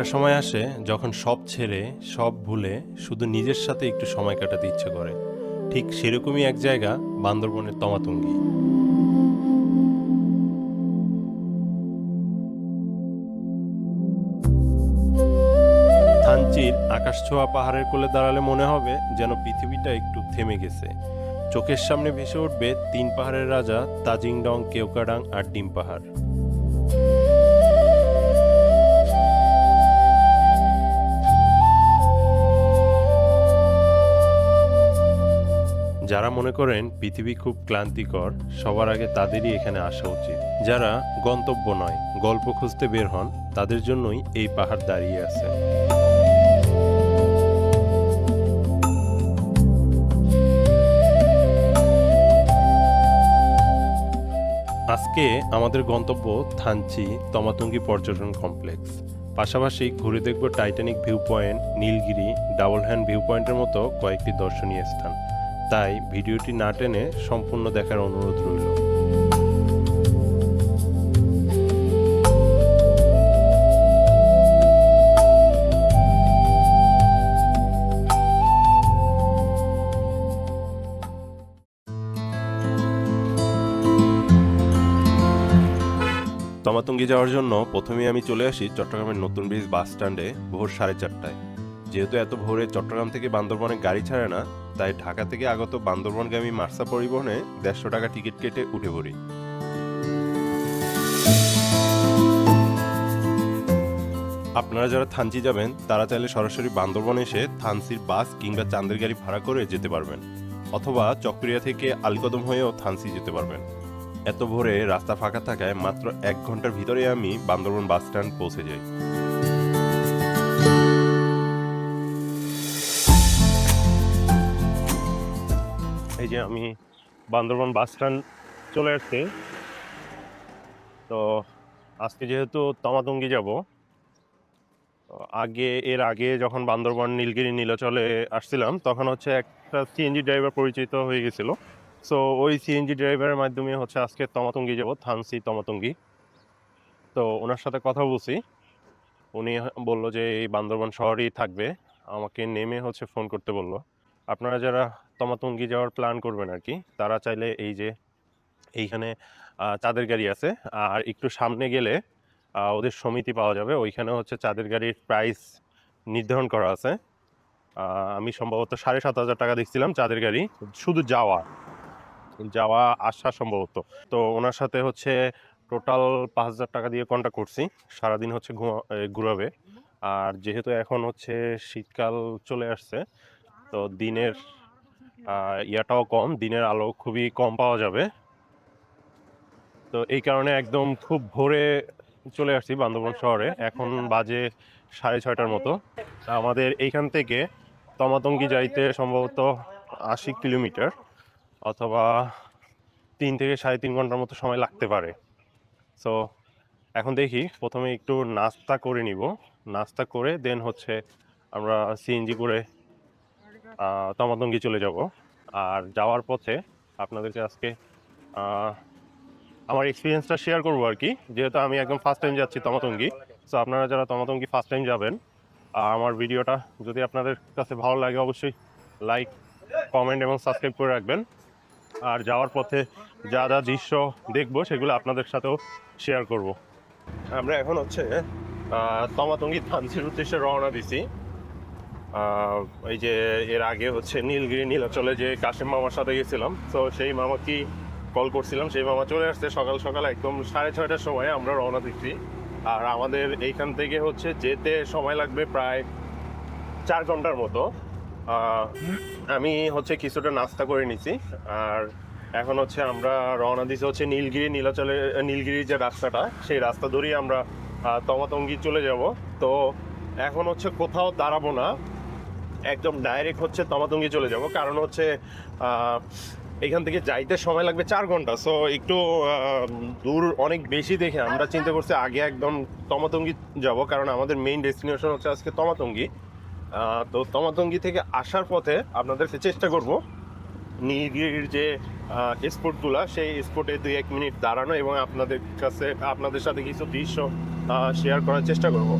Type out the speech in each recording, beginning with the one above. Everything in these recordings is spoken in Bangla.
একটা সময় আসে যখন সব ছেড়ে, সব ভুলে শুধু নিজের সাথে একটু সময় কাটাতে ইচ্ছে করে। ঠিক সেরকমই এক জায়গা বান্দরবনের তমাতঙ্গি। থানচির আকাশ ছোঁয়া পাহাড়ের কোলে দাঁড়ালে মনে হবে যেন পৃথিবীটা একটু থেমে গেছে। চোখের সামনে ভেসে উঠবে তিন পাহাড়ের রাজা তাজিংডং, কেওকাডাং আর ডিম পাহাড়। যারা মনে করেন পৃথিবী খুব ক্লান্তিকর, সবার আগে তাদেরই এখানে আসা উচিত। যারা গন্তব্য নয়, গল্প খুঁজতে বের হন, তাদের জন্যই এই পাহাড় দাঁড়িয়ে আছে। আজকে আমাদের গন্তব্য থানচি তমাতঙ্গি পর্যটন কমপ্লেক্স। পাশাপাশি ঘুরে দেখব Titanic view point Nilgiri double hand view পয়েন্টের মতো কয়েকটি দর্শনীয় স্থান। তাই ভিডিওটি না টেনে সম্পূর্ণ দেখার অনুরোধ রইল। তমাতঙ্গি যাওয়ার জন্য প্রথমেই আমি চলে আসি চট্টগ্রামের নতুন ব্রিজ বাস স্ট্যান্ডে ভোর সাড়ে চারটায়। যেহেতু এত ভোরে চট্টগ্রাম থেকে বান্দরবনে গাড়ি ছাড়ে না, তাই ঢাকা থেকে আগত বান্দরবনগামী মার্সা পরিবহনে দেড়শো টাকা টিকিট কেটে উঠে পড়ি। আপনারা যারা থানচি যাবেন, তারা চাইলে সরাসরি বান্দরবন এসে থানসির বাস কিংবা চান্দের গাড়ি ভাড়া করে যেতে পারবেন, অথবা চকরিয়া থেকে আলকদম হয়েও থানসি যেতে পারবেন। এত ভোরে রাস্তা ফাঁকা থাকায় মাত্র এক ঘণ্টার ভিতরে আমি বান্দরবন বাস স্ট্যান্ড পৌঁছে যাই। যে আমি বান্দরবন বাস স্ট্যান্ড চলে আসছি। তো আজকে যেহেতু তমাতঙ্গি যাব আগে, এর আগে যখন বান্দরবন, নীলগিরি, নীলাচলে আসছিলাম, তখন হচ্ছে একটা সিএনজি ড্রাইভার পরিচিত হয়ে গেছিল। সো ওই সিএনজি ড্রাইভারের মাধ্যমে হচ্ছে আজকে তমাতঙ্গি যাব, থানসি তমাতঙ্গি। তো ওনার সাথে কথা বলছি। উনি বলল যে, এই বান্দরবন শহরেই থাকবে। আমাকে নেমে হচ্ছে ফোন করতে বলল। আপনারা যারা তমাতঙ্গি যাওয়ার প্ল্যান করবেন আর কি তারা চাইলে এই যে এইখানে চাঁদের গাড়ি আছে। আর একটু সামনে গেলে ওদের সমিতি পাওয়া যাবে। ওইখানে হচ্ছে চাঁদের গাড়ির প্রাইস নির্ধারণ করা আছে। আমি সম্ভবত সাড়ে সাত হাজার টাকা দেখছিলাম চাঁদের গাড়ি। শুধু যাওয়া। যাওয়া, আসা সম্ভবত। তো ওনার সাথে হচ্ছে টোটাল পাঁচ হাজার টাকা দিয়ে কন্ট্যাক্ট করছি। সারাদিন হচ্ছে ঘুরাবে। আর যেহেতু এখন হচ্ছে শীতকাল চলে আসছে, তো দিনের ইয়াটাও কম, দিনের আলো খুবই কম পাওয়া যাবে। তো এই কারণে একদম খুব ভোরে চলে আসছি বান্দরবন শহরে। এখন বাজে সাড়ে ছয়টার মতো। তা আমাদের এইখান থেকে তমাতঙ্গি যাইতে সম্ভবত আশি কিলোমিটার অথবা তিন থেকে সাড়ে তিন ঘণ্টার মতো সময় লাগতে পারে। সো এখন দেখি, প্রথমে একটু নাস্তা করে নিব। নাস্তা করে দেন হচ্ছে আমরা সিএনজি করে তমাতঙ্গি চলে যাব। আর যাওয়ার পথে আপনাদেরকে আজকে আমার এক্সপিরিয়েন্সটা শেয়ার করব আর কি। যেহেতু আমি একদম ফার্স্ট টাইম যাচ্ছি তমাতঙ্গি সো আপনারা যারা তমাতঙ্গি ফার্স্ট টাইম যাবেন আমার ভিডিওটা যদি আপনাদের কাছে ভালো লাগে অবশ্যই লাইক কমেন্ট এবং সাবস্ক্রাইব করে রাখবেন। আর যাওয়ার পথে যা যা দৃশ্য দেখব সেগুলো আপনাদের সাথেও শেয়ার করব। আমরা এখন হচ্ছে তমাতঙ্গি থানসির উদ্দেশ্যে রওনা দিছি। এই যে এর আগে হচ্ছে নীলগিরি নীলাচলে যে কাশেম মামার সাথে গেছিলাম, তো সেই মামাকে কল করছিলাম, সেই মামা চলে আসছে সকাল সকাল একদম সাড়ে ছয়টার সময়, আমরা রওনা দিচ্ছি। আর আমাদের এইখান থেকে হচ্ছে যেতে সময় লাগবে প্রায় চার ঘণ্টার মতো। আমি হচ্ছে কিছুটা নাস্তা করে নিছি, আর এখন হচ্ছে আমরা রওনা দিছি হচ্ছে নীলগিরি নীলাচলে নীলগিরি যে রাস্তাটা, সেই রাস্তা ধরেই আমরা তমাতঙ্গি চলে যাব। তো এখন হচ্ছে কোথাও দাঁড়াবো না একদম ডাইরেক্ট হচ্ছে তমাতঙ্গি চলে যাব। কারণ হচ্ছে এখান থেকে যাইতে সময় লাগবে চার ঘণ্টা। সো একটু দূর অনেক বেশি দেখে আমরা চিন্তা করছি আগে একদম তমাতঙ্গি যাব। কারণ আমাদের মেইন ডেস্টিনেশন হচ্ছে আজকে তমাতঙ্গি। তো তমাতঙ্গি থেকে আসার পথে আপনাদেরকে চেষ্টা করব। নীলগিরির যে স্পোর্টগুলো সেই স্পোর্টে দুই এক মিনিট দাঁড়ানো এবং আপনাদের কাছে আপনাদের সাথে কিছু দৃশ্য শেয়ার করার চেষ্টা করব।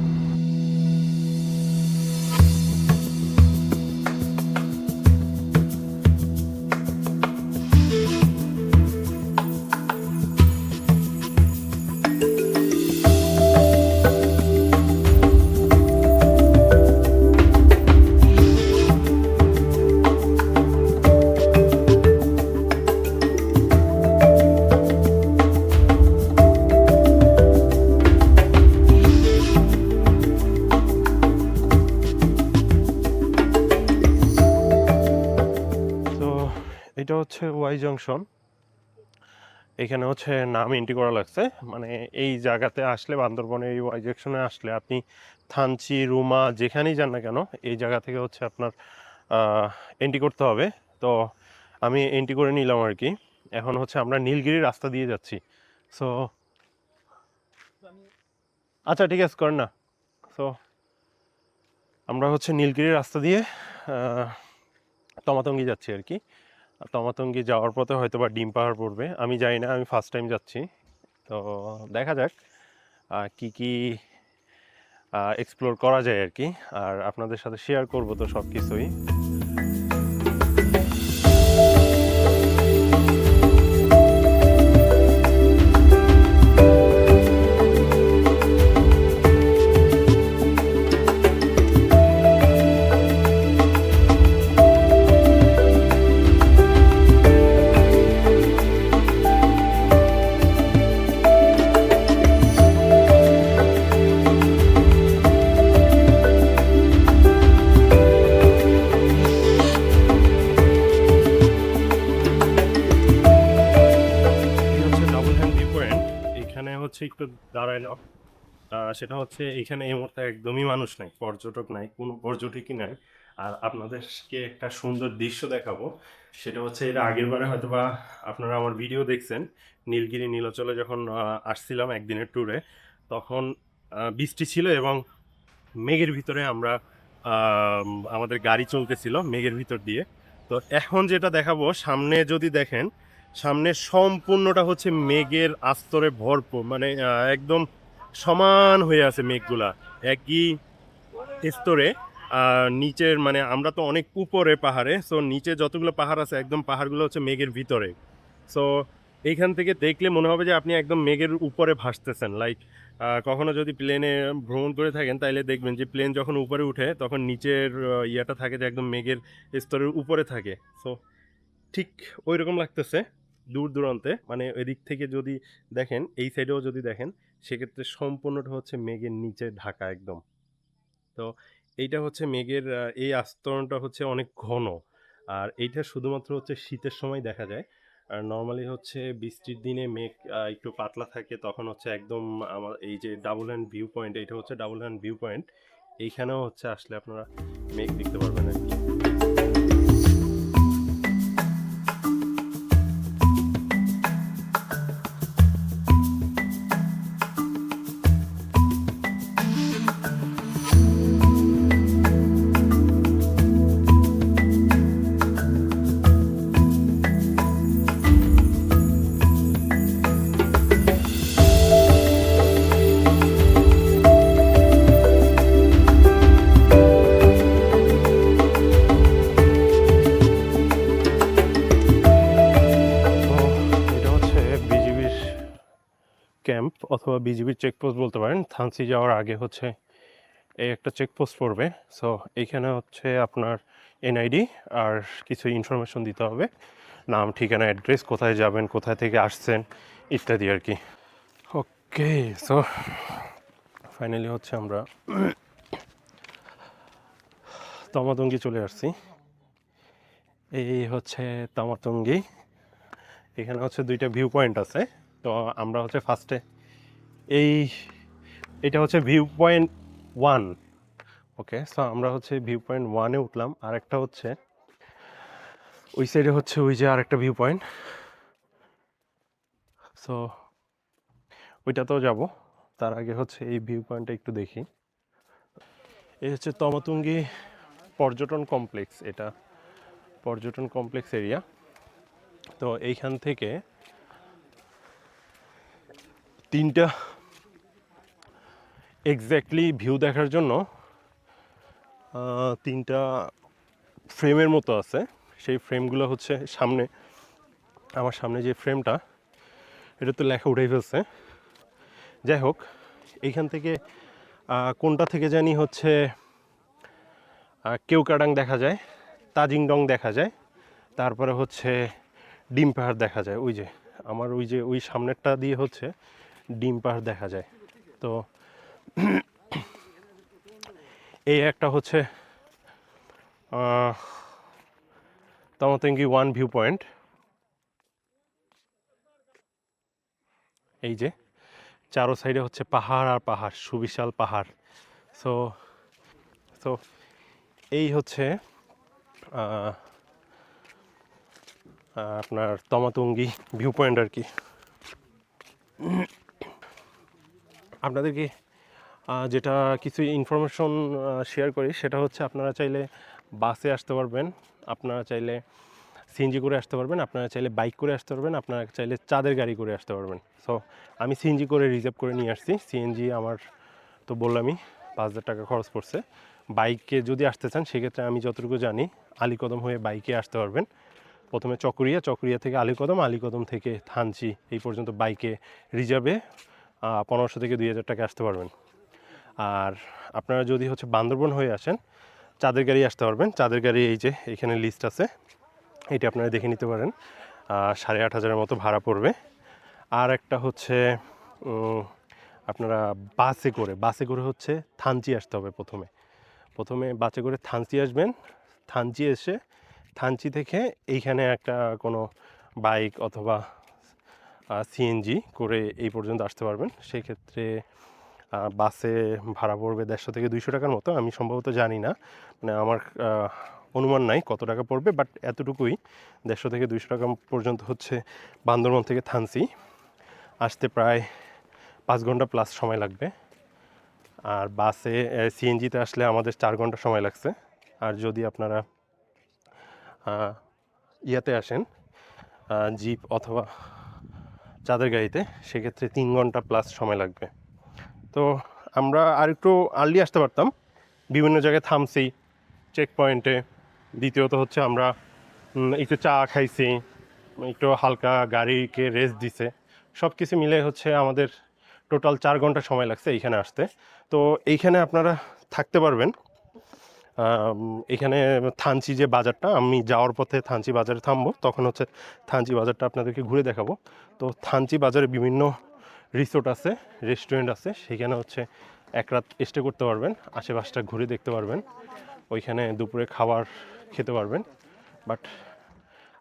হচ্ছে ওয়াই জংশন এখানে হচ্ছে নাম এন্ট্রি করা লাগছে। মানে এই জায়গাতে আসলে, বান্দরবনে এই ওয়াই জংশনে আসলে আপনি থানচি, রুমা যেখানেই যান না কেন, এই জায়গা থেকে হচ্ছে আপনার এন্ট্রি করতে হবে। তো আমি এন্ট্রি করে নিলাম আর কি। এখন হচ্ছে আমরা নীলগিরি রাস্তা দিয়ে যাচ্ছি। সো আচ্ছা ঠিক আছে, করেন না। সো আমরা হচ্ছে নীলগিরি রাস্তা দিয়ে তমাতঙ্গি যাচ্ছি আর কি। তমাতঙ্গি যাওয়ার পথে হয়তো বা ডিম পাহাড় পড়বে। আমি যাই না, আমি ফার্স্ট টাইম যাচ্ছি। তো দেখা যাক কি কি এক্সপ্লোর করা যায় আর কি। আর আপনাদের সাথে শেয়ার করব তো সব কিছুই একটু দাঁড়াইলাম আহ, সেটা হচ্ছে এখানে এই মুহূর্তে একদমই মানুষ নাই পর্যটক নাই কোনো পর্যটকই নাই। আর আপনাদেরকে একটা সুন্দর দৃশ্য দেখাবো। সেটা হচ্ছে এর আগের বারে হয়তো বা আপনারা আমার ভিডিও দেখছেন নীলগিরি নীলাচলে যখন আসছিলাম একদিনের ট্যুরে তখন বৃষ্টি ছিল এবং মেঘের ভিতরে আমরা আমাদের গাড়ি চলতেছিল মেঘের ভিতর দিয়ে। তো এখন যেটা দেখাবো সামনে যদি দেখেন সামনে সম্পূর্ণটা হচ্ছে মেঘের আস্তরে ভরপুর মানে একদম সমান হয়ে আছে মেঘগুলা। একই স্তরে নিচের মানে আমরা তো অনেক উপরে পাহাড়ে সো নিচে যতগুলো পাহাড় আছে, একদম পাহাড়গুলো হচ্ছে মেঘের ভিতরে। সো এইখান থেকে দেখলে মনে হবে যে আপনি একদম মেঘের উপরে ভাসতেছেন। লাইক কখনো যদি প্লেনে ভ্রমণ করে থাকেন, তাইলে দেখবেন যে প্লেন যখন উপরে উঠে, তখন নিচের ইয়েটা থাকে যে একদম মেঘের স্তরের উপরে থাকে। সো ঠিক ওই রকম লাগতেছে। দূর দূরান্তে মানে এদিক থেকে যদি দেখেন, এই সাইডেও যদি দেখেন, সেক্ষেত্রে সম্পূর্ণটা হচ্ছে মেঘের নিচে ঢাকা একদম। তো এইটা হচ্ছে মেঘের এই আস্তরণটা হচ্ছে অনেক ঘন। আর এইটা শুধুমাত্র হচ্ছে শীতের সময় দেখা যায়। আর নর্মালি হচ্ছে বৃষ্টির দিনে মেঘ একটু পাতলা থাকে, তখন হচ্ছে একদম আমার এই যে ডাবল হ্যান্ড ভিউ পয়েন্ট এইটা হচ্ছে ডাবল হ্যান্ড ভিউ পয়েন্ট এইখানেও হচ্ছে আসলে আপনারা মেঘ দেখতে পারবেন বিজিবির চেকপোস্ট বলতে পারেন থানসি যাওয়ার আগে হচ্ছে এই একটা চেকপোস্ট পড়বে। সো এইখানে হচ্ছে আপনার এনআইডি আর কিছু ইনফরমেশন দিতে হবে। নাম, ঠিকানা অ্যাড্রেস কোথায় যাবেন, কোথায় থেকে আসছেন, ইত্যাদি আর কি। ওকে সো ফাইনালি হচ্ছে আমরা তমাতঙ্গি চলে আসছি। এই হচ্ছে তমাতঙ্গি। এখানে হচ্ছে দুইটা ভিউ পয়েন্ট আছে। তো আমরা হচ্ছে ফার্স্টে এই, এটা হচ্ছে view point one okay so আমরা হচ্ছে ভিউ পয়েন্ট ওয়ানে উঠলাম। আর একটা হচ্ছে, ওই সাইডে হচ্ছে ওই যে আরেকটা ভিউ পয়েন্ট সো ওইটাতেও যাব। তার আগে হচ্ছে এই ভিউ পয়েন্টটা একটু দেখি। এই হচ্ছে তমাতুঙ্গি পর্যটন কমপ্লেক্স এটা পর্যটন কমপ্লেক্স এরিয়া তো এইখান থেকে তিনটা এক্স্যাক্টলি ভিউ দেখার জন্য তিনটা ফ্রেমের মতো আছে। সেই ফ্রেমগুলো হচ্ছে সামনে, আমার সামনে যে ফ্রেমটা এটা তো লেখা উঠেই ফেলছে। যাই হোক, এইখান থেকে কোনটা থেকে জানি হচ্ছে কেউকাডাং দেখা যায়, তাজিংডং দেখা যায়, তারপরে হচ্ছে ডিম পাহাড় দেখা যায়। ওই যে, আমার ওই যে, ওই সামনেরটা দিয়ে হচ্ছে ডিম পাহাড় দেখা যায়। তো এই একটা হচ্ছে আহ, ওয়ান ভিউ পয়েন্ট। এই যে চারো সাইডে হচ্ছে পাহাড় আর পাহাড় সুবিশাল পাহাড়। সো সো এই হচ্ছে আপনার তমাতঙ্গি ভিউ পয়েন্ট আর কি। আপনাদেরকে যেটা কিছু ইনফরমেশন শেয়ার করি, সেটা হচ্ছে আপনারা চাইলে বাসে আসতে পারবেন, আপনারা চাইলে সিএনজি করে আসতে পারবেন, আপনারা চাইলে বাইক করে আসতে পারবেন, আপনারা চাইলে চাঁদের গাড়ি করে আসতে পারবেন। সো আমি সিএনজি করে রিজার্ভ করে নিয়ে আসছি। সিএনজি আমার তো বললামই, পাঁচ হাজার টাকা খরচ পড়ছে। বাইকে যদি আসতে চান, সেক্ষেত্রে আমি যতটুকু জানি, আলীকদম হয়ে বাইকে আসতে পারবেন। প্রথমে চকরিয়া চকরিয়া থেকে আলীকদম আলীকদম থেকে থানচি, এই পর্যন্ত বাইকে রিজার্ভে পনেরোশো থেকে দুই হাজার টাকা আসতে পারবেন। আর আপনারা যদি হচ্ছে বান্দরবন হয়ে আসেন চাঁদের গাড়ি আসতে পারবেন। চাঁদের গাড়ি এই যে এখানে লিস্ট আছে এটা আপনারা দেখে নিতে পারেন। সাড়ে আট হাজারের মতো ভাড়া পড়বে। আর একটা হচ্ছে আপনারা বাসে করে বাসে করে হচ্ছে থানচি আসতে হবে প্রথমে। প্রথমে বাসে করে থানচি আসবেন। থানচি এসে থানচি থেকে এইখানে একটা কোনো বাইক অথবা সিএনজি করে এই পর্যন্ত আসতে পারবেন। সেই ক্ষেত্রে আহ, বাসে ভাড়া পড়বে দেড়শো থেকে দুইশো টাকার মতো, আমি সম্ভবত জানি না। মানে আমার অনুমান নাই কত টাকা পড়বে, বাট এতটুকুই। দেড়শো থেকে দুইশো টাকা পর্যন্ত হচ্ছে বান্দরবন থেকে থানসি আসতে প্রায় পাঁচ ঘণ্টা প্লাস সময় লাগবে। আর বাসে সিএনজিতে আসলে আমাদের চার ঘণ্টা সময় লাগছে। আর যদি আপনারা ইয়াতে আসেন জিপ অথবা চাঁদের গাড়িতে, সেক্ষেত্রে তিন ঘণ্টা প্লাস সময় লাগবে। তো আমরা আর একটু আর্লি আসতে পারতাম। বিভিন্ন জায়গায় থামছি চেক পয়েন্টে দ্বিতীয়ত হচ্ছে আমরা একটু চা খাইছি, একটু হালকা গাড়িকে রেস্ট দিছে। সব কিছু মিলে হচ্ছে আমাদের টোটাল চার ঘণ্টা সময় লাগছে এইখানে আসতে। তো এইখানে আপনারা থাকতে পারবেন। এখানে থানচি যে বাজারটা, আমি যাওয়ার পথে থানচি বাজারে থামবো। তখন হচ্ছে থানচি বাজারটা আপনাদেরকে ঘুরে দেখাবো। তো থানচি বাজারে বিভিন্ন রিসোর্ট আছে, রেস্টুরেন্ট আছে, সেখানে হচ্ছে এক রাত স্টে করতে পারবেন, আশেপাশটা ঘুরে দেখতে পারবেন, ওইখানে দুপুরে খাবার খেতে পারবেন। বাট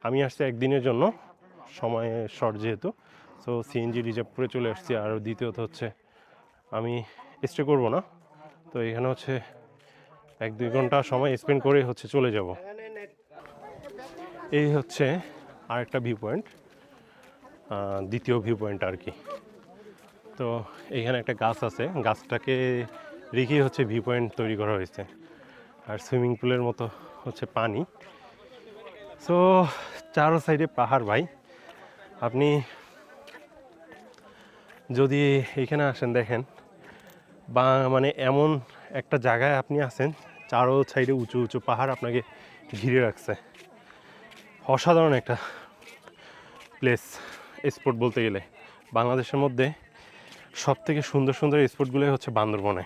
আমি আসছি একদিনের জন্য, সময়ে শর্ট যেহেতু সো সিএনজি রিজার্ভ করে চলে আসছি। আর দ্বিতীয়ত হচ্ছে, আমি স্টে করব না, তো এখানে হচ্ছে এক দুই ঘণ্টা সময় স্পেন্ড করে হচ্ছে চলে যাব। এই হচ্ছে আরেকটা ভিউ পয়েন্ট দ্বিতীয় ভিউ পয়েন্ট আর কি। তো এখানে একটা গাছ আছে। গাছটাকে রেখেই হচ্ছে ভিউ পয়েন্ট তৈরি করা হয়েছে। আর সুইমিং পুলের মতো হচ্ছে পানি। সো চারো সাইডে পাহাড় ভাই। আপনি যদি এখানে আসেন, দেখেন, বা মানে এমন একটা জায়গায় আপনি আছেন, চারো সাইডে উঁচু উঁচু পাহাড় আপনাকে ঘিরে রাখছে। অসাধারণ একটা প্লেস স্পট বলতে গেলে। বাংলাদেশের মধ্যে সব থেকে সুন্দর সুন্দর স্পটগুলোই হচ্ছে বান্দরবনে।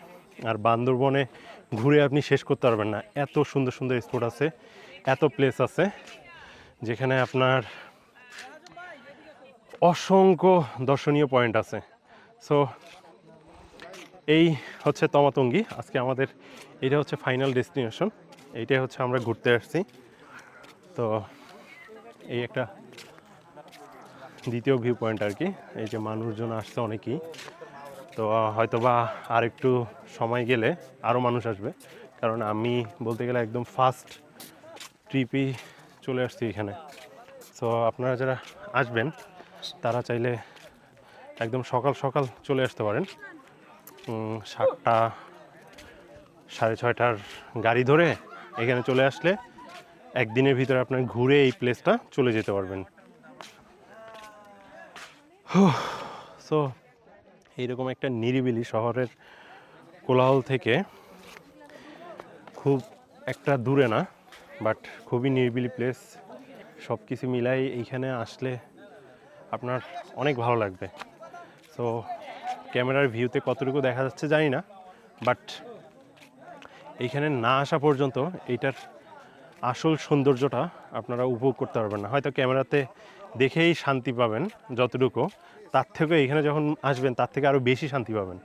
আর বান্দরবনে ঘুরে আপনি শেষ করতে পারবেন না। এত সুন্দর সুন্দর স্পট আছে, এত প্লেস আছে, যেখানে আপনার অসংখ্য দর্শনীয় পয়েন্ট আছে। সো এই হচ্ছে তমাতঙ্গি। আজকে আমাদের এটা হচ্ছে ফাইনাল ডেস্টিনেশন এইটাই হচ্ছে আমরা ঘুরতে আসছি। তো, এই একটা দ্বিতীয় ভিউ পয়েন্ট আর কি। এই যে মানুষজন আসছে অনেকেই। তো হয়তো বা আর একটু সময় গেলে আরও মানুষ আসবে। কারণ আমি বলতে গেলে একদম ফার্স্ট ট্রিপই চলে আসছি এখানে। সো আপনারা যারা আসবেন, তারা চাইলে একদম সকাল সকাল চলে আসতে পারেন। সাতটা, সাড়ে ছয়টার গাড়ি ধরে এখানে চলে আসলে একদিনের ভিতরে আপনার ঘুরে এই প্লেসটা চলে যেতে পারবেন। সো এইরকম একটা নিরিবিলি শহরের কোলাহল থেকে খুব একটা দূরে না বাট খুবই নিরিবিলি প্লেস সব কিছু মিলাই এইখানে আসলে আপনার অনেক ভালো লাগবে। সো ক্যামেরার ভিউতে কতটুকু দেখা যাচ্ছে জানি না বাট এইখানে না আসা পর্যন্ত এইটার আসল সৌন্দর্যটা আপনারা উপভোগ করতে পারবেন না। হয়তো ক্যামেরাতে দেখেই শান্তি পাবেন যতটুকু তার থেকে এখানে যখন আসবেন, তার থেকে আরও বেশি শান্তি পাবেন।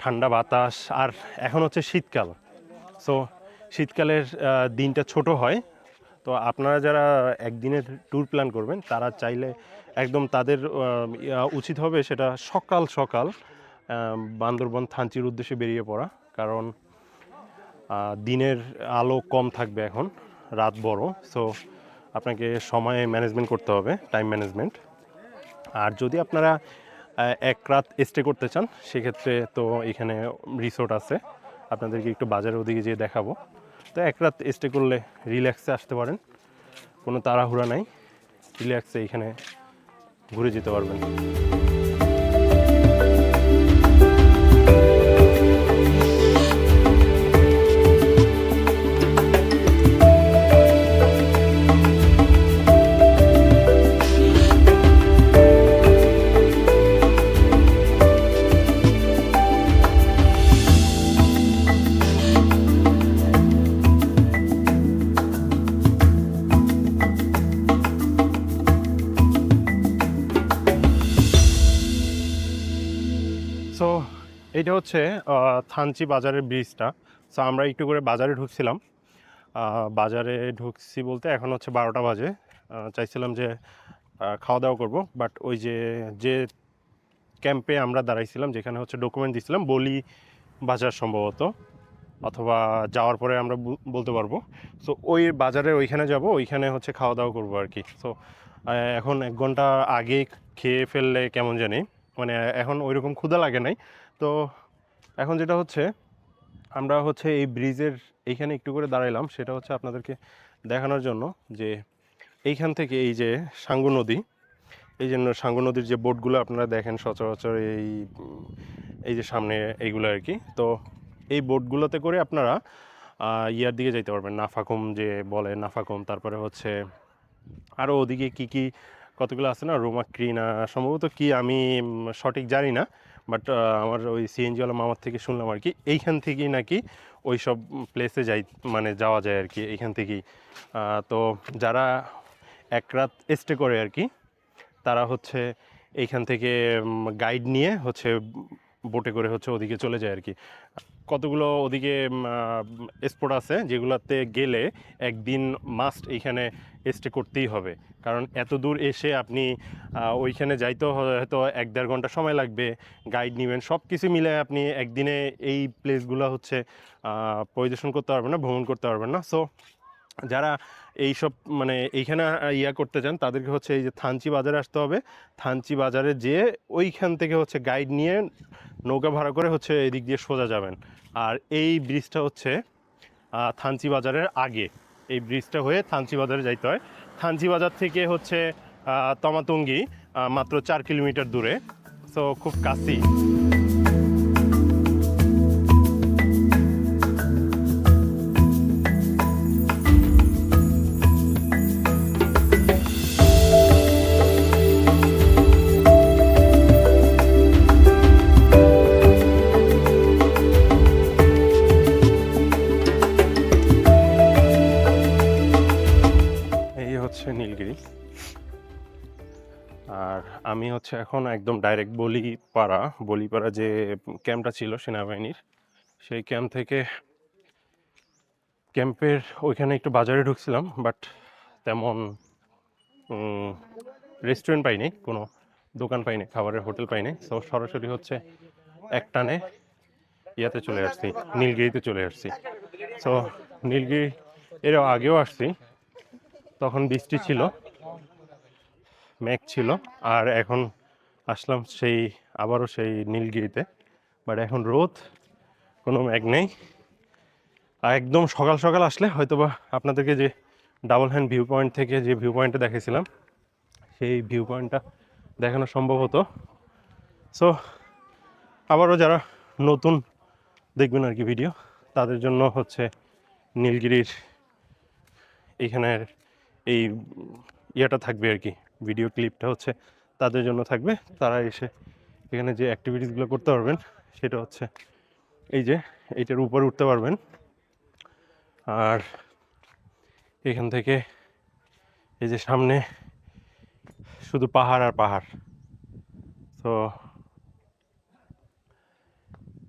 ঠান্ডা বাতাস, আর এখন হচ্ছে শীতকাল। সো শীতকালের দিনটা ছোট হয়। তো আপনারা যারা একদিনের ট্যুর প্ল্যান করবেন, তারা চাইলে একদম তাদের উচিত হবে সেটা সকাল সকাল বান্দরবন, থানচির উদ্দেশ্যে বেরিয়ে পড়া। কারণ দিনের আলো কম থাকবে এখন, রাত বড়। সো আপনাকে সময় ম্যানেজমেন্ট করতে হবে টাইম ম্যানেজমেন্ট আর যদি আপনারা এক রাত স্টে করতে চান, সেক্ষেত্রে তো এখানে রিসোর্ট আছে। আপনাদেরকে একটু বাজারের ওদিকে যেয়ে দেখাবো। তো এক রাত স্টে করলে রিল্যাক্সে আসতে পারেন। কোনো তাড়াহুড়া নাই। রিল্যাক্সে এখানে ঘুরে যেতে পারবেন। হচ্ছে থানচি বাজারের ব্রিজটা। সো আমরা একটু করে বাজারে ঢুকছিলাম। বাজারে ঢুকছি বলতে এখন হচ্ছে বারোটা বাজে। চাইছিলাম যে খাওয়া দাওয়া করব, বাট ওই যে যে ক্যাম্পে আমরা দাঁড়াইছিলাম, যেখানে হচ্ছে ডকুমেন্ট দিছিলাম, বলি বাজার সম্ভবত, অথবা যাওয়ার পরে আমরা বলতে পারব। সো ওই বাজারে ওইখানে যাব, ওইখানে হচ্ছে খাওয়া দাওয়া করব আর কি। সো এখন এক ঘণ্টা আগে খেয়ে ফেললে কেমন জানি মানে এখন ওইরকম ক্ষুধা লাগে নাই। তো এখন যেটা হচ্ছে, আমরা হচ্ছে এই ব্রিজের এইখানে একটু করে দাঁড়াইলাম, সেটা হচ্ছে আপনাদেরকে দেখানোর জন্য যে এইখান থেকে এই যে সাঙ্গু নদী, এই জন্য সাঙ্গু নদীর যে বোটগুলো আপনারা দেখেন সচরাচর এই এই যে সামনে এইগুলো আর কি, তো এই বোটগুলোতে করে আপনারা ইয়ার দিকে যাইতে পারবেন, নাফাকুম যে বলে নাফাকুম, তারপরে হচ্ছে আরও ওদিকে কি কি কতগুলো আছে না, রোমাক্রিনা, সম্ভবত কি আমি সঠিক জানি না বাট আমার ওই সিএনজিওয়ালা মামার থেকে শুনলাম আর কি। এইখান থেকেই নাকি ওই সব প্লেসে যাই মানে যাওয়া যায় আর কি, এইখান থেকেই। তো যারা এক রাত স্টে করে আর কি, তারা হচ্ছে এইখান থেকে গাইড নিয়ে হচ্ছে, বোটে করে হচ্ছে ওদিকে চলে যায় আর কি। কতগুলো ওদিকে স্পট আছে যেগুলোতে গেলে একদিন মাস্ট এইখানে স্টে করতেই হবে। কারণ এত দূর এসে আপনি ওইখানে যাইতেও হয়তো এক দেড় ঘণ্টা সময় লাগবে। গাইড নেবেন সব কিছু মিলে আপনি একদিনে এই প্লেসগুলো হচ্ছে পরিদর্শন করতে পারবেন না, ভ্রমণ করতে পারবেন না। সো যারা এইসব মানে এইখানে ইয়া করতে চান, তাদেরকে হচ্ছে এই যে থানচি বাজারে আসতে হবে। থানচি বাজারে যেয়ে ওইখান থেকে হচ্ছে গাইড নিয়ে নৌকা ভাড়া করে হচ্ছে এদিক দিয়ে সোজা যাবেন। আর এই ব্রিজটা হচ্ছে থানচি বাজারের আগে। এই ব্রিজটা হয়ে থানচি বাজারে যাইতে হয়। থানচি বাজার থেকে হচ্ছে তমাতঙ্গি মাত্র চার কিলোমিটার দূরে। সো খুব কাছেই। আমি হচ্ছে এখন একদম ডাইরেক্ট বলিপাড়া বলিপাড়া যে ক্যাম্পটা ছিল সেনাবাহিনীর, সেই ক্যাম্প থেকে ক্যাম্পের ওইখানে একটু বাজারে ঢুকছিলাম বাট তেমন রেস্টুরেন্ট পাইনি, কোনো দোকান পাইনি, খাবারের হোটেল পাইনি। সো সরাসরি হচ্ছে এক টানে ইয়াতে চলে আসছি, নীলগিরিতে চলে আসছি। সো নীলগিরি, এর আগেও আসছি, তখন বৃষ্টি ছিল। মেঘ ছিল আর এখন আসলাম সেই, আবারও সেই নীলগিরিতে। বাট এখন রোদ, কোনো মেঘ নেই। আর একদম সকাল সকাল আসলে হয়তোবা আপনাদেরকে যে ডাবল হ্যান্ড ভিউ পয়েন্ট থেকে যে ভিউ পয়েন্টটা দেখেছিলাম সেই ভিউ পয়েন্টটা দেখানো সম্ভব হতো। সো আবারও যারা নতুন দেখবেন আর কি ভিডিও তাদের জন্য হচ্ছে নীলগিরির এইখানের এই ইয়েটা থাকবে আর কি। ভিডিও ক্লিপটা হচ্ছে তাদের জন্য থাকবে। তারা এসে এখানে যে অ্যাক্টিভিটিসগুলো করতে পারবেন, সেটা হচ্ছে এই যে এইটার উপরে উঠতে পারবেন। আর এখান থেকে এই যে সামনে শুধু পাহাড় আর পাহাড়। তো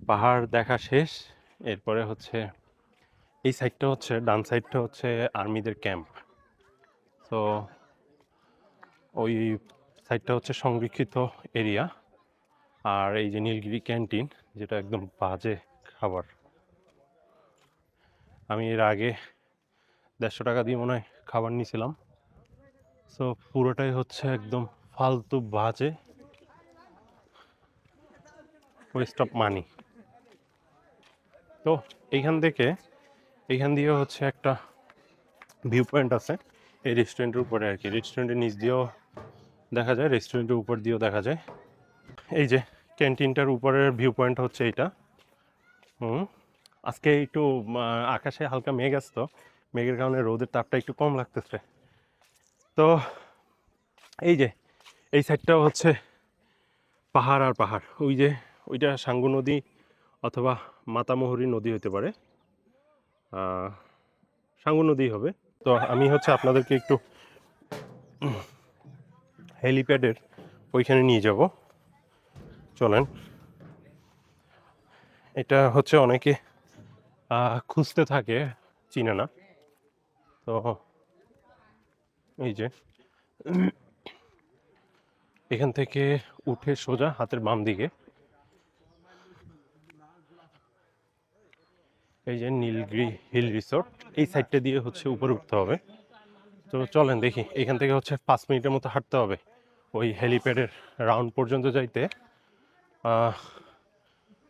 পাহাড় দেখা শেষ, এরপরে হচ্ছে এই সাইডটা হচ্ছে, ডান সাইডটা হচ্ছে আর্মিদের ক্যাম্প তো ওই সাইডটা হচ্ছে সংরক্ষিত এরিয়া আর এই যে নীলগিরি ক্যান্টিন যেটা একদম বাজে খাবার। আমি এর আগে দেড়শো টাকা দিয়ে মনে হয় খাবার নিয়েছিলাম। সো পুরোটাই হচ্ছে একদম ফালতু বাজে ওয়েস্ট অফ মানি তো এইখান থেকে, এইখান দিয়ে হচ্ছে একটা ভিউ পয়েন্ট আছে। এই রেস্টুরেন্টের উপরে আর কি। রেস্টুরেন্টের নিচ দিয়েও দেখা যায় রেস্টুরেন্টের উপর দিয়েও দেখা যায়। এই যে ক্যান্টিনটার উপরের ভিউ পয়েন্ট হচ্ছে এইটা। হুম। আজকে একটু আকাশে হালকা মেঘ আসতো মেঘের কারণে রোদের তাপটা একটু কম লাগতেছে। তো, এই যে, এই সাইডটাও হচ্ছে পাহাড় আর পাহাড়। ওই যে, ওইটা সাঙ্গু নদী অথবা মাতামহুরী নদী হতে পারে। সাঙ্গু নদী হবে। তো আমি হচ্ছে আপনাদেরকে একটু হেলিপ্যাডের ওইখানে নিয়ে যাব। চলেন। এটা হচ্ছে অনেকে খুঁজতে থাকে, চিনে না। তো এই যে। এখান থেকে উঠে সোজা হাতের বাম দিকে। এই যে নীলগিরি হিল রিসোর্ট, এই সাইডটা দিয়ে হচ্ছে উপরে উঠতে হবে। তো চলেন দেখি, এখান থেকে হচ্ছে পাঁচ মিনিটের মতো হাঁটতে হবে। ওই হেলিপ্যাডের রাউন্ড পর্যন্ত যাইতে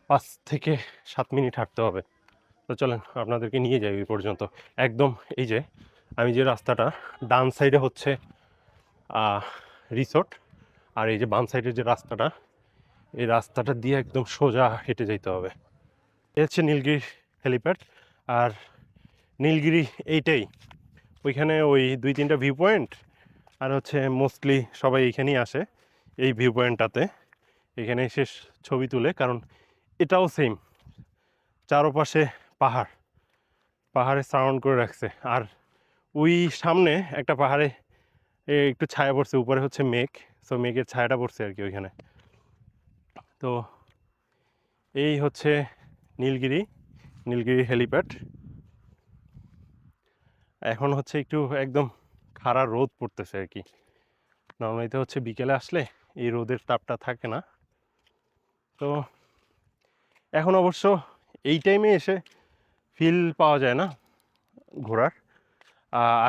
পাঁচ থেকে সাত মিনিট হাঁটতে হবে। তো চলেন, আপনাদেরকে নিয়ে যাই ওই পর্যন্ত। একদম এই যে, আমি যে রাস্তাটা, ডান সাইডে হচ্ছে রিসোর্ট আর এই যে বাম সাইডের যে রাস্তাটা, এই রাস্তাটা দিয়ে একদম সোজা হেঁটে যেতে হবে। এ হচ্ছে নীলগিরি হেলিপ্যাড, আর নীলগিরি এইটাই। ওইখানে ওই দুই তিনটা ভিউ পয়েন্ট আর হচ্ছে মোস্টলি সবাই এইখানেই আসে এই ভিউ পয়েন্টটাতে এখানে এসে ছবি তুলে, কারণ এটাও সেম চারপাশে পাহাড়, পাহাড়ে সাউন্ড করে রাখছে। আর ওই সামনে একটা পাহাড়ে একটু ছায়া পড়ছে, উপরে হচ্ছে মেঘ সো মেঘের ছায়াটা পড়ছে আর কি ওইখানে। তো এই হচ্ছে নীলগিরি নীলগিরি হেলিপ্যাড। এখন হচ্ছে একটু একদম খাড়া রোদ পড়তেছে আর কি। নর্মালিতে হচ্ছে বিকেলে আসলে এই রোদের তাপটা থাকে না। তো এখন অবশ্য এই টাইমে এসে ফিল পাওয়া যায় না ঘোরার।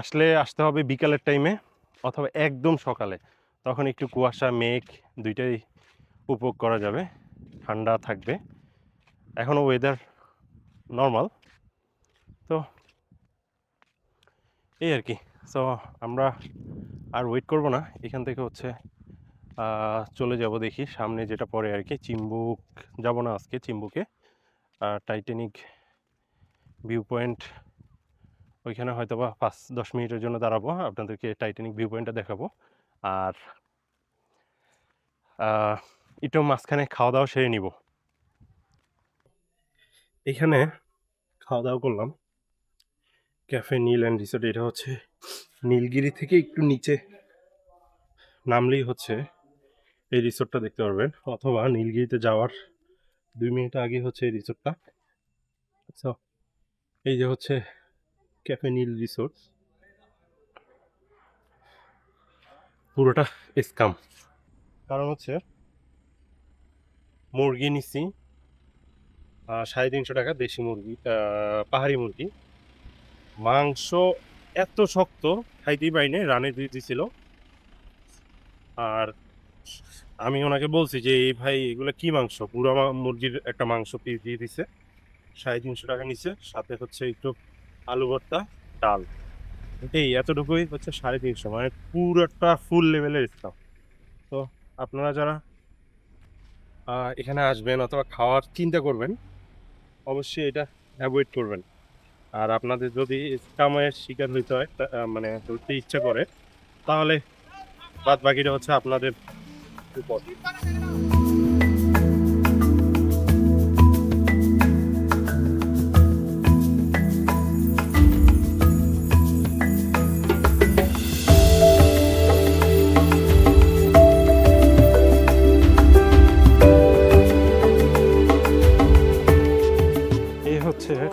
আসলে আসতে হবে বিকালের টাইমে অথবা একদম সকালে। তখন একটু কুয়াশা, মেঘ দুইটাই উপভোগ করা যাবে। ঠান্ডা থাকবে। এখনও ওয়েদার নর্মাল তো এই আর কি। সো আমরা আর ওয়েট করব না। এখান থেকে হচ্ছে চলে যাব দেখি। সামনে যেটা পরে আর কি, চিম্বুক। যাব না আজকে চিম্বুকে। টাইটানিক ভিউ পয়েন্ট ওইখানে হয়তো বা পাঁচ, দশ মিনিটের জন্য দাঁড়াবো। আপনাদেরকে টাইটানিক ভিউ পয়েন্টটা দেখাবো। আর একটু মাঝখানে খাওয়া দাওয়া সেরে নিব। এখানে খাওয়া দাওয়া করলাম। ক্যাফে নীল অ্যান্ড রিসোর্ট, এটা হচ্ছে নীলগিরি থেকে একটু নিচে নামলেই হচ্ছে। এই রিসোর্টটা দেখতে পারবেন, অথবা নীলগিরিতে যাওয়ার দুই মিনিট আগে হচ্ছে এই রিসোর্টটা। আচ্ছা এই যে হচ্ছে ক্যাফে নীল রিসোর্ট। পুরোটা স্কাম। কারণ হচ্ছে মুরগি নিচ্ছি সাড়ে তিনশো টাকা দেশি মুরগি পাহাড়ি মুরগি। মাংস এত শক্ত খাইতেই পাইনি রানে দিয়ে দিছিল। আর আমি ওনাকে বলছি যে, এই ভাই, এগুলো কি মাংস? পুরো মুরগির একটা মাংস পিস দিয়ে দিছে। সাড়ে তিনশো টাকা নিচ্ছে সাথে হচ্ছে একটু আলু ভর্তা, ডাল। এই এতটুকুই হচ্ছে সাড়ে তিনশো মানে পুরোটা ফুল লেভেলের স্টাফ তো আপনারা যারা এখানে আসবেন অথবা খাওয়ার চিন্তা করবেন, অবশ্যই এটা অ্যাভয়েড করবেন। আর আপনাদের যদি স্কামের শিকার হইতে হয় মানে করতে ইচ্ছা করে, তাহলে বাদ বাকিটা হচ্ছে আপনাদের উপর।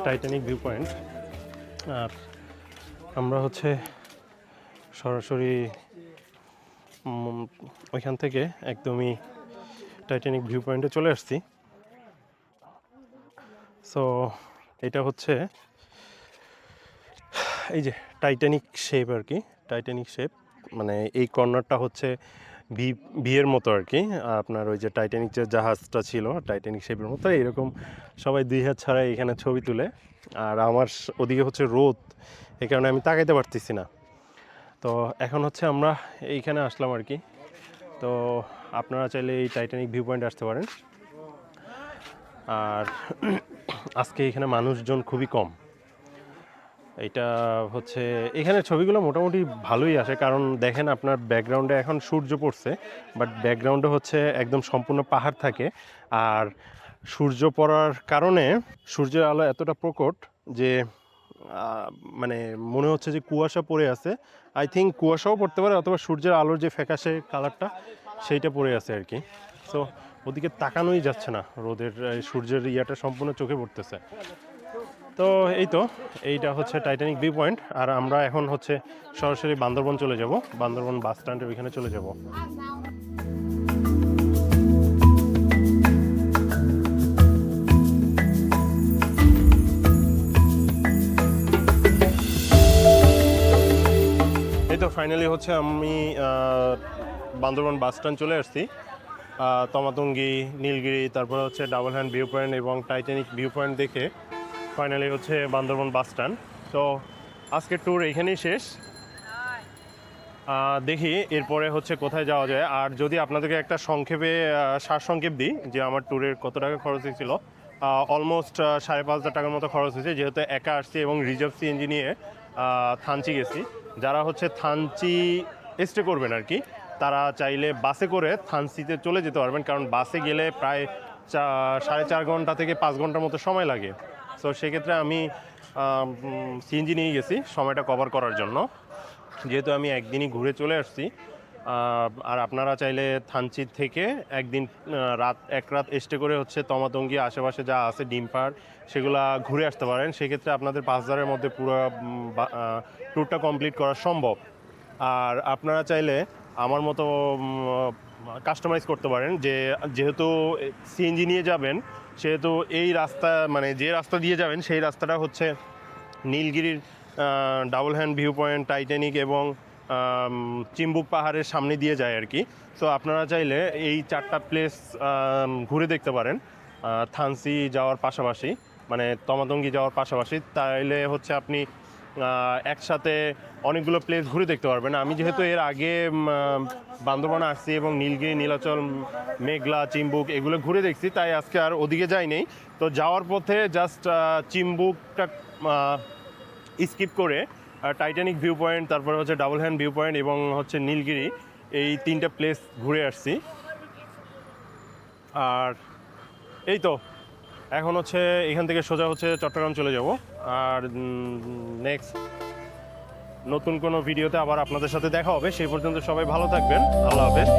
টাইটানিক ভিউ পয়েন্ট আর আমরা হচ্ছে সরাসরি ওইখান থেকে একদমই টাইটানিক ভিউ পয়েন্টে চলে আসছি। সো এটা হচ্ছে এই যে টাইটানিক শেপ আর কি। টাইটানিক শেপ মানে এই কর্নারটা হচ্ছে ভি, ভিয়ের মতো আর কি। আপনার ওই যে টাইটানিক যে জাহাজটা ছিল টাইটানিক শেপের মতো এরকম সবাই দুই হাত ছাড়া এখানে ছবি তুলে। আর আমার ওদিকে হচ্ছে রোদ এই কারণে আমি তাকাইতে পারতেছি না। তো এখন হচ্ছে আমরা এইখানে আসলাম আর কি। তো আপনারা চাইলে এই টাইটানিক ভিউ পয়েন্ট আসতে পারেন। আর আজকে এখানে মানুষজন খুবই কম। এটা হচ্ছে এখানে ছবিগুলো মোটামুটি ভালোই আসে, কারণ দেখেন আপনার ব্যাকগ্রাউন্ডে এখন সূর্য পড়ছে বাট ব্যাকগ্রাউন্ডে হচ্ছে একদম সম্পূর্ণ পাহাড় থাকে, আর সূর্য পড়ার কারণে সূর্যের আলো এতটা প্রকট যে মানে মনে হচ্ছে যে কুয়াশা পড়ে আছে আই থিঙ্ক কুয়াশাও পড়তে পারে, অথবা সূর্যের আলোর যে ফ্যাকাশে কালারটা সেইটা পড়ে আছে আর কি। সো ওদিকে তাকানোই যাচ্ছে না, রোদের সূর্যের ইয়াটা সম্পূর্ণ চোখে পড়তেছে। তো এই তো, এইটা হচ্ছে টাইটানিক ভিউ পয়েন্ট আর আমরা এখন হচ্ছে সরাসরি বান্দরবন চলে যাব। বান্দরবন বাস স্ট্যান্ডের ওইখানে চলে যাব। এই তো ফাইনালি হচ্ছে আমি বান্দরবন বাস স্ট্যান্ড চলে আসছি। তমাতঙ্গি, নীলগিরি, তারপরে হচ্ছে ডাবল হ্যান্ড ভিউ পয়েন্ট এবং টাইটানিক ভিউ পয়েন্ট দেখে ফাইনালি হচ্ছে বান্দরবন বাস স্ট্যান্ড। তো আজকের ট্যুর এখানেই শেষ। দেখি এরপরে হচ্ছে কোথায় যাওয়া যায়। আর যদি আপনাদেরকে একটা সংক্ষেপে সারসংক্ষেপ দিই যে আমার ট্যুরের কত টাকা খরচ হয়েছিল। অলমোস্ট সাড়ে পাঁচ হাজার টাকার মতো খরচ হয়েছে। যেহেতু একা আসছি এবং রিজার্ভ সিএনজি নিয়ে থানচি গেছি। যারা হচ্ছে থানচি স্টে করবেন আর কি, তারা চাইলে বাসে করে থানচিতে চলে যেতে পারবেন। কারণ বাসে গেলে প্রায় চা- সাড়ে চার ঘণ্টা থেকে পাঁচ ঘণ্টার মতো সময় লাগে। সো সেক্ষেত্রে আমি সিএনজি নিয়ে গেছি সময়টা কভার করার জন্য। যেহেতু আমি একদিনই ঘুরে চলে আসছি আর আপনারা চাইলে থানচির থেকে একদিন রাত, এক রাত স্টে করে হচ্ছে তমাতঙ্গি আশেপাশে যা আছে, ডিম পাড়, সেগুলা ঘুরে আসতে পারেন। সেক্ষেত্রে আপনাদের পাঁচ হাজারের মধ্যে পুরো ট্যুরটা কমপ্লিট করা সম্ভব। আর আপনারা চাইলে আমার মতো কাস্টমাইজ করতে পারেন। যে, যেহেতু সিএনজি নিয়ে যাবেন সেহেতু এই রাস্তা মানে যে রাস্তা দিয়ে যাবেন, সেই রাস্তাটা হচ্ছে নীলগিরির double hand view point Titanic এবং চিম্বুক পাহাড়ের সামনে দিয়ে যায় আর কি। সো আপনারা চাইলে এই চারটা প্লেস ঘুরে দেখতে পারেন। থানসি যাওয়ার পাশাপাশি মানে তমাতঙ্গি যাওয়ার পাশাপাশি। তাইলে হচ্ছে আপনি একসাথে অনেকগুলো প্লেস ঘুরে দেখতে পারবেন। আমি যেহেতু এর আগে বান্দরবান আসছি এবং নীলগিরি, নীলাচল, মেঘলা, চিম্বুক এগুলো ঘুরে দেখছি, তাই আজকে আর ওদিকে যাই নেই তো যাওয়ার পথে জাস্ট চিম্বুকটা স্কিপ করে টাইটানিক ভিউ পয়েন্ট তারপরে হচ্ছে ডাবল হ্যান্ড ভিউ পয়েন্ট এবং হচ্ছে নীলগিরি, এই তিনটা প্লেস ঘুরে আসছি। আর এই তো, এখন হচ্ছে এখান থেকে সোজা হচ্ছে চট্টগ্রাম চলে যাব। আর নেক্সট নতুন কোনো ভিডিওতে আবার আপনাদের সাথে দেখা হবে। সেই পর্যন্ত সবাই ভালো থাকবেন। আল্লাহ হাফেজ।